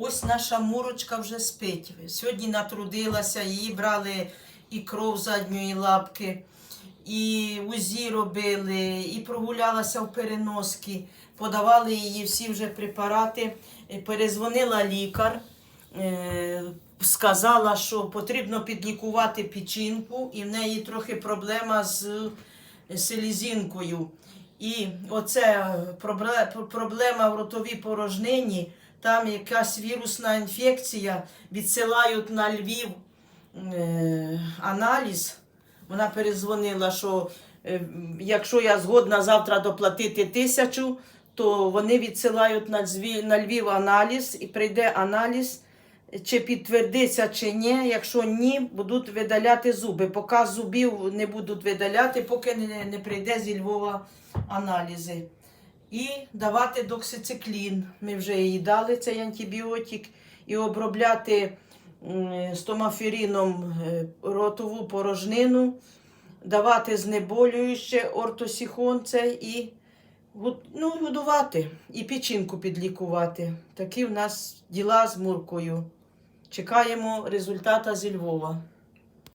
Ось наша мурочка вже спить. Сьогодні натрудилася, її брали і кров задньої лапки, і УЗІ робили, і прогулялася в переноски. Подавали її всі вже препарати. Е, Перезвонила лікар, е, сказала, що потрібно підлікувати печінку, і в неї трохи проблема з селезінкою. І оце проблема в ротовій порожнині, там якась вірусна інфекція, відсилають на Львів е, аналіз. Вона перезвонила, що е, якщо я згодна завтра доплатити тисячу, то вони відсилають на, на Львів аналіз і прийде аналіз, чи підтвердиться, чи ні. Якщо ні, будуть видаляти зуби. Поки зубів не будуть видаляти, поки не, не прийде зі Львова аналізи. І давати доксициклін. Ми вже їй дали цей антибіотик. І обробляти стомафіріном е, ротову порожнину, давати знеболююче ортосіхон це і ну, годувати, і печінку підлікувати. Такі в нас діла з Муркою. Чекаємо результата зі Львова.